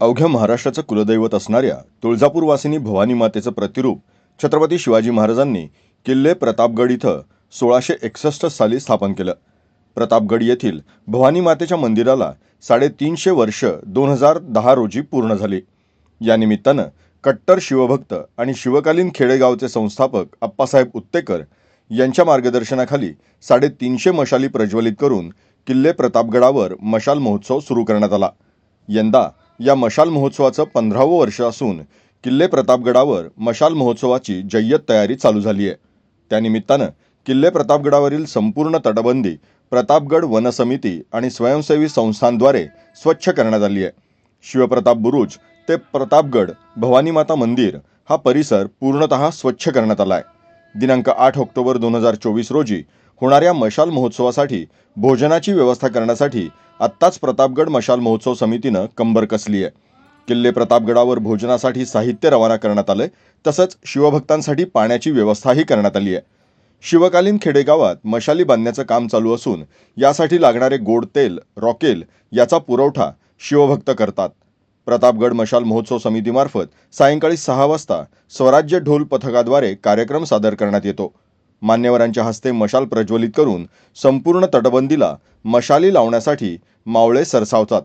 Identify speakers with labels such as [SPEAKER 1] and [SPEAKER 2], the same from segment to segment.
[SPEAKER 1] अवघ्या महाराष्ट्राचं कुलदैवत असणाऱ्या तुळजापूरवासिनी भवानी मातेचं प्रतिरूप छत्रपती शिवाजी महाराजांनी किल्ले प्रतापगड इथं सोळाशे एकसष्ट साली स्थापन केलं. प्रतापगड येथील भवानी मातेच्या मंदिराला साडेतीनशे वर्ष दोन हजार दहा रोजी पूर्ण झाली. या निमित्तानं कट्टर शिवभक्त आणि शिवकालीन खेडेगावचे संस्थापक अप्पासाहेब उत्तेकर यांच्या मार्गदर्शनाखाली साडेतीनशे मशाली प्रज्वलित करून किल्ले प्रतापगडावर मशाल महोत्सव सुरू करण्यात आला. यंदा या मशाल महोत्सवाचं पंधरावं वर्ष असून किल्ले प्रतापगडावर मशाल महोत्सवाची जय्यत तयारी चालू झाली आहे त्यानिमित्तानं किल्ले प्रतापगडावरील संपूर्ण तटबंदी प्रतापगड वन समिती आणि स्वयंसेवी संस्थांद्वारे स्वच्छ करण्यात आली आहे शिवप्रताप बुरुज ते प्रतापगड भवानी माता मंदिर हा परिसर पूर्णतः स्वच्छ करण्यात आला आहे दिनांक आठ ऑक्टोबर दोन हजार चोवीस रोजी होणाऱ्या मशाल महोत्सवासाठी भोजनाची व्यवस्था करण्यासाठी आत्ताच प्रतापगड मशाल महोत्सव समितीनं कंबर कसली आहे. किल्ले प्रतापगडावर भोजनासाठी साहित्य रवाना करण्यात आलंय तसंच शिवभक्तांसाठी पाण्याची व्यवस्थाही करण्यात आली आहे. शिवकालीन खेडेगावात मशाली बांधण्याचं काम चालू असून यासाठी लागणारे गोड तेल रॉकेल याचा पुरवठा शिवभक्त करतात. प्रतापगड मशाल महोत्सव समितीमार्फत सायंकाळी सहा वाजता स्वराज्य ढोल पथकाद्वारे कार्यक्रम सादर करण्यात येतो. मान्यवरांच्या हस्ते मशाल प्रज्वलित करून संपूर्ण तटबंदीला मशाली लावण्यासाठी मावळे सरसावतात.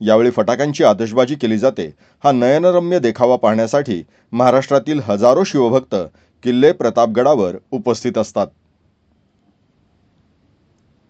[SPEAKER 1] यावेळी फटाक्यांची आतषबाजी केली जाते. हा नयनरम्य देखावा पाहण्यासाठी महाराष्ट्रातील हजारो शिवभक्त किल्ले प्रतापगडावर उपस्थित असतात.